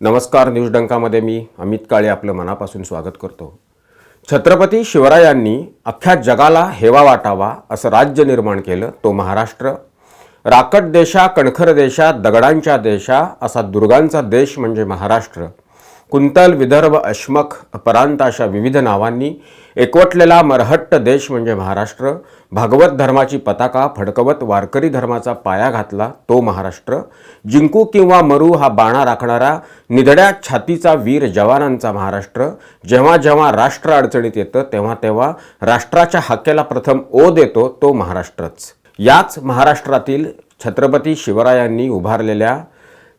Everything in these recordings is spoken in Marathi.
नमस्कार न्यूज डंकामध्ये मी अमित काळे आपलं मनापासून स्वागत करतो. छत्रपती शिवरायांनी अख्ख्या जगाला हेवा वाटावा असं राज्य निर्माण केलं तो महाराष्ट्र. राकट देशा कणखर देशा दगडांच्या देशा असा दुर्गांचा देश म्हणजे महाराष्ट्र. कुंतल विदर्भ अश्मक परांत अशा विविध नावांनी एकवटलेला मरहट्ट देश म्हणजे महाराष्ट्र. भागवत धर्माची पताका फडकवत वारकरी धर्माचा पाया घातला तो महाराष्ट्र. जिंकू किंवा मरू हा बाणा राखणारा निधड्या छातीचा वीर जवानांचा महाराष्ट्र. जेव्हा जेव्हा राष्ट्र अडचणीत येतं तेव्हा तेव्हा राष्ट्राच्या हाकेला प्रथम ओ देतो तो महाराष्ट्रच. याच महाराष्ट्रातील छत्रपती शिवरायांनी उभारलेल्या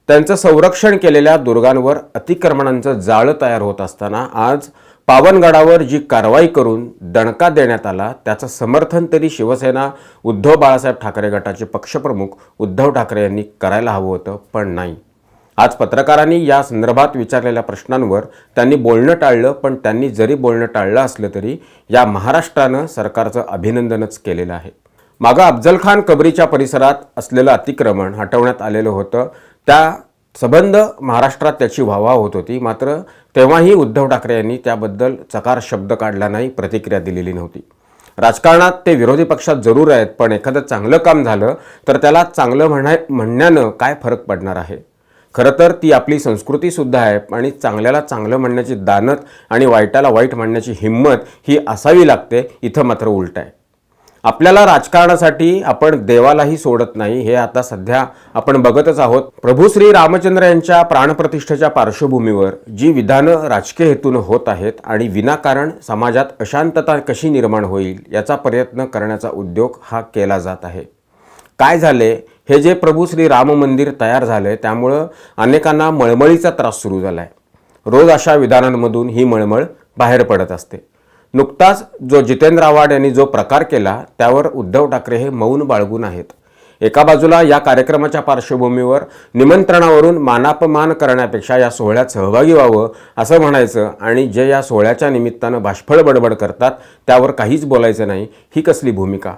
त्यांचं संरक्षण केलेल्या दुर्गांवर अतिक्रमणांचं जाळं तयार होत असताना आज पावनगडावर जी कारवाई करून दणका देण्यात आला त्याचं समर्थन तरी शिवसेना उद्धव बाळासाहेब ठाकरे गटाचे पक्षप्रमुख उद्धव ठाकरे यांनी करायला हवं होतं पण नाही. आज पत्रकारांनी या संदर्भात विचारलेल्या प्रश्नांवर त्यांनी बोलणं टाळलं पण त्यांनी जरी बोलणं टाळलं असलं तरी या महाराष्ट्रानं सरकारचं अभिनंदनच केलेलं आहे. मागं अफजल खान कबरीच्या परिसरात असलेलं अतिक्रमण हटवण्यात आलेलं होतं त्या संबंध महाराष्ट्रात त्याची व्हावा होत होती. मात्र तेव्हाही उद्धव ठाकरे यांनी त्याबद्दल चकार शब्द काढला नाही प्रतिक्रिया दिलेली नव्हती. राजकारणात ते विरोधी पक्षात जरूर आहेत पण एखादं चांगलं काम झालं तर त्याला चांगलं म्हणा म्हणण्यानं काय फरक पडणार आहे? खरं तर ती आपली संस्कृतीसुद्धा आहे आणि चांगल्याला चांगलं म्हणण्याची दानत आणि वाईटाला वाईट म्हणण्याची हिंमत ही असावी लागते इथं मात्र उलट आहे. आपल्याला राजकारणासाठी आपण देवालाही सोडत नाही हे आता सध्या आपण बघतच आहोत. प्रभू श्री रामचंद्र यांच्या प्राणप्रतिष्ठेच्या पार्श्वभूमीवर जी विधानं राजकीय हेतून होत आहेत आणि विनाकारण समाजात अशांतता कशी निर्माण होईल याचा प्रयत्न करण्याचा उद्योग हा केला जात आहे. काय झाले? हे जे प्रभू श्री राम मंदिर तयार झाले त्यामुळं अनेकांना मळमळीचा त्रास सुरू झाला आहे रोज अशा विधानांमधून ही मळमळ बाहेर पडत असते. नुकताच जो जितेंद्र आव्हाड यांनी जो प्रकार केला त्यावर उद्धव ठाकरे हे मौन बाळगून आहेत. एका बाजूला या कार्यक्रमाच्या पार्श्वभूमीवर निमंत्रणावरून मानापमान करण्यापेक्षा या सोहळ्यात सहभागी व्हावं असं म्हणायचं आणि जे या सोहळ्याच्या निमित्तानं भाषफळ बडबड करतात त्यावर काहीच बोलायचं नाही ही कसली भूमिका?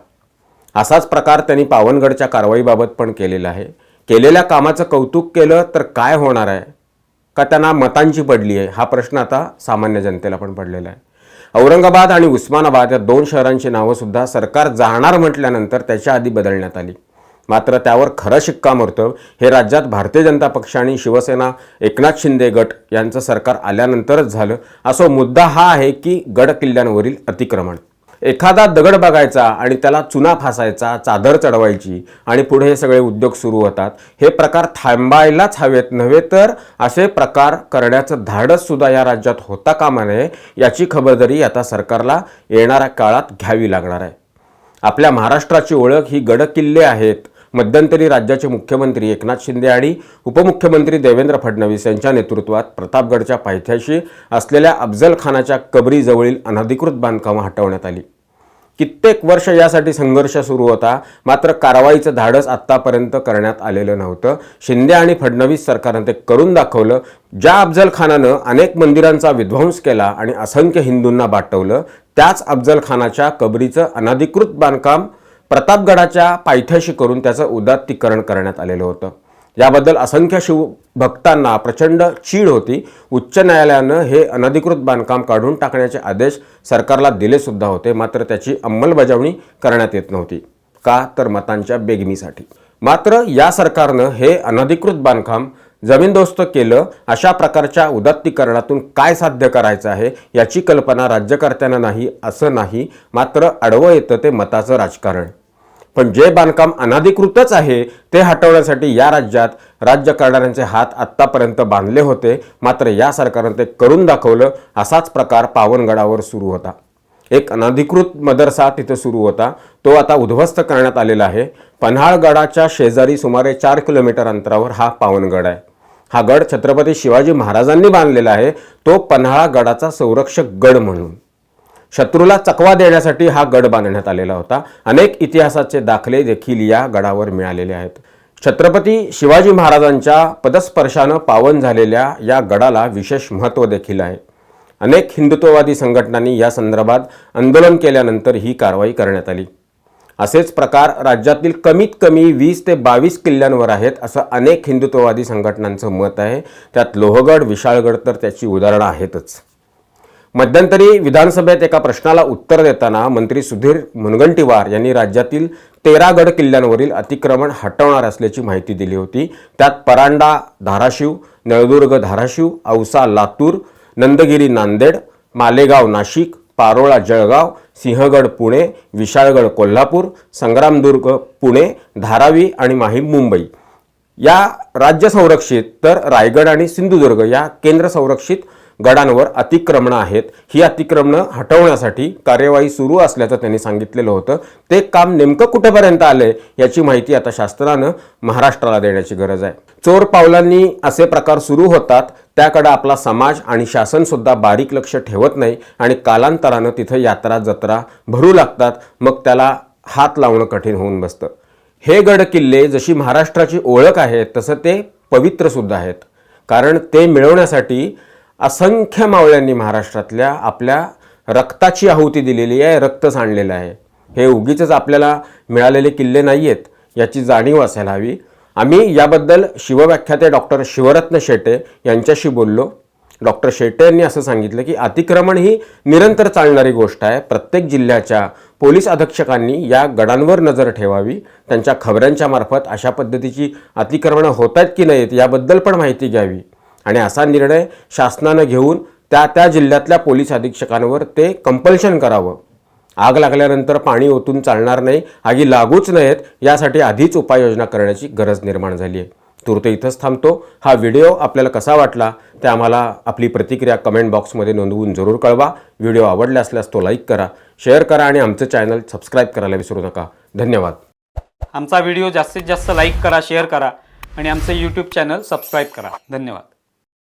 असाच प्रकार त्यांनी पावनगडच्या कारवाईबाबत पण केलेला आहे. केलेल्या कामाचं कौतुक केलं तर काय होणार आहे? का त्यांना मतांची पडली आहे? हा प्रश्न आता सामान्य जनतेला पण पडलेला आहे. औरंगाबाद आणि उस्मानाबाद या दोन शहरांची नावंसुद्धा सरकार जाणार म्हटल्यानंतर त्याच्या आधी बदलण्यात आली. मात्र त्यावर खरं शिक्कामोर्तब हे राज्यात भारतीय जनता पक्ष आणि शिवसेना एकनाथ शिंदे गट यांचं सरकार आल्यानंतरच झालं. असो मुद्दा हा आहे की गड किल्ल्यांवरील अतिक्रमण. एखादा दगड बघायचा आणि त्याला चुना फासायचा चादर चढवायची आणि पुढे हे सगळे उद्योग सुरू होतात हे प्रकार थांबायलाच हवेत नव्हे तर असे प्रकार करण्याचं धाडससुद्धा या राज्यात होता कामा नये याची खबरदारी आता सरकारला येणाऱ्या काळात घ्यावी लागणार आहे. आपल्या महाराष्ट्राची ओळख ही गडकिल्ले आहेत. मध्यंतरी राज्याचे मुख्यमंत्री एकनाथ शिंदे आणि उपमुख्यमंत्री देवेंद्र फडणवीस यांच्या नेतृत्वात प्रतापगडच्या पायथ्याशी असलेल्या अफजल खानाच्या कबरीजवळील अनधिकृत बांधकामं हटवण्यात आली. कित्येक वर्ष यासाठी संघर्ष सुरू होता मात्र कारवाईचं धाडस आत्तापर्यंत करण्यात आलेलं नव्हतं. शिंदे आणि फडणवीस सरकारनं ते करून दाखवलं. ज्या अफजल खानानं अनेक मंदिरांचा विध्वंस केला आणि असंख्य हिंदूंना बाटवलं त्याच अफजल खानाच्या कबरीचं अनधिकृत बांधकाम प्रतापगडाच्या पायथ्याशी करून त्याचं उदात्तीकरण करण्यात आलेलं होतं. याबद्दल असंख्य शिवभक्तांना प्रचंड चीड होती. उच्च न्यायालयानं हे अनधिकृत बांधकाम काढून टाकण्याचे आदेश सरकारला दिले सुद्धा होते मात्र त्याची अंमलबजावणी करण्यात येत नव्हती. का तर मतांच्या बेगमीसाठी. मात्र या सरकारनं हे अनधिकृत बांधकाम जमीनदोस्त केलं अशा प्रकारच्या उदात्तीकरणातून काय साध्य करायचं आहे याची कल्पना राज्यकर्त्यांना नाही असं नाही मात्र अडवं येतं ते मताचं राजकारण. पण जे बांधकाम अनाधिकृतच आहे ते हटवण्यासाठी या राज्यात राज्यकारणाऱ्यांचे हात आत्तापर्यंत बांधले होते. मात्र या सरकारनं ते करून दाखवलं. असाच प्रकार पावनगडावर सुरू होता. एक अनधिकृत मदरसा तिथं सुरू होता. तो आता उद्ध्वस्त करण्यात आलेला आहे. पन्हाळगडाच्या शेजारी सुमारे चार किलोमीटर अंतरावर हा पावनगड आहे. हा गड छत्रपती शिवाजी महाराजांनी बांधलेला आहे. तो पन्हाळा गडाचा संरक्षक गड म्हणून. शत्रूला चकवा देण्यासाठी हा गड बांधण्यात आलेला होता. अनेक इतिहासाचे दाखले देखील या गडावर मिळालेले आहेत. छत्रपती शिवाजी महाराजांच्या पदस्पर्शानं पावन झालेल्या या गडाला विशेष महत्त्व देखील आहे. अनेक हिंदुत्ववादी संघटनांनी या संदर्भात आंदोलन केल्यानंतर ही कारवाई करण्यात आली. असेच प्रकार राज्यातील कमीत कमी वीस ते बावीस किल्ल्यांवर आहेत असं अनेक हिंदुत्ववादी संघटनांचं मत आहे. त्यात लोहगड विशाळगड तर त्याची उदाहरणं आहेतच. मध्यंतरी विधानसभेत एका प्रश्नाला उत्तर देताना मंत्री सुधीर मुनगंटीवार यांनी राज्यातील तेरा गड किल्ल्यांवरील अतिक्रमण हटवणार असल्याची माहिती दिली होती. त्यात परांडा धाराशिव नळदुर्ग धाराशिव औसा लातूर नंदगिरी नांदेड मालेगाव नाशिक पारोळा जळगाव सिंहगड पुणे विशाळगड कोल्हापूर संग्रामदुर्ग पुणे धारावी आणि माहीम मुंबई. या राज्य संरक्षित तर रायगड आणि सिंधुदुर्ग या केंद्र संरक्षित गडांवर अतिक्रमणं आहेत. ही अतिक्रमणं हटवण्यासाठी कार्यवाही सुरू असल्याचं त्यांनी सांगितलेलं होतं. ते काम नेमकं कुठेपर्यंत आलंय याची माहिती आता शासनानं महाराष्ट्राला देण्याची गरज आहे. चोर पावलांनी असे प्रकार सुरू होतात. त्याकडे आपला समाज आणि शासन सुद्धा बारीक लक्ष ठेवत नाही आणि कालांतरानं तिथं यात्रा जत्रा भरू लागतात. मग त्याला हात लावणं कठीण होऊन बसतं. हे गड किल्ले जशी महाराष्ट्राची ओळख आहे तसं ते पवित्र सुद्धा आहेत. कारण ते मिळवण्यासाठी असंख्य मावळ्यांनी महाराष्ट्रातल्या आपल्या रक्ताची आहुती दिलेली आहे रक्त सांडलेलं आहे. हे उगीच आपल्याला मिळालेले किल्ले नाही आहेत याची जाणीव असायला हवी. आम्ही याबद्दल शिवव्याख्याते डॉक्टर शिवरत्न शेटे यांच्याशी बोललो. डॉक्टर शेटे यांनी असं सांगितलं की अतिक्रमण ही निरंतर चालणारी गोष्ट आहे. प्रत्येक जिल्ह्याच्या पोलीस अधीक्षकांनी या गडांवर नजर ठेवावी. त्यांच्या खबऱ्यांच्या मार्फत अशा पद्धतीची अतिक्रमणं होत आहेत की नाहीत याबद्दल पण माहिती घ्यावी. आणि असा निर्णय शासनानं घेऊन त्या त्या जिल्ह्यातल्या पोलीस अधीक्षकांवर ते कंपल्शन करावं. आग लागल्यानंतर पाणी ओतून चालणार नाही आगी लागूच नयेत यासाठी आधीच उपाययोजना करण्याची गरज निर्माण झाली आहे. तूर्त इथंच थांबतो. हा व्हिडिओ आपल्याला कसा वाटला ते आम्हाला आपली प्रतिक्रिया कमेंट बॉक्समध्ये नोंदवून जरूर कळवा. व्हिडिओ आवडला असल्यास तो लाईक करा शेअर करा आणि आमचं चॅनल सबस्क्राईब करायला विसरू नका. धन्यवाद. आमचा व्हिडिओ जास्तीत जास्त लाईक करा शेअर करा आणि आमचं यूट्यूब चॅनल सबस्क्राईब करा. धन्यवाद.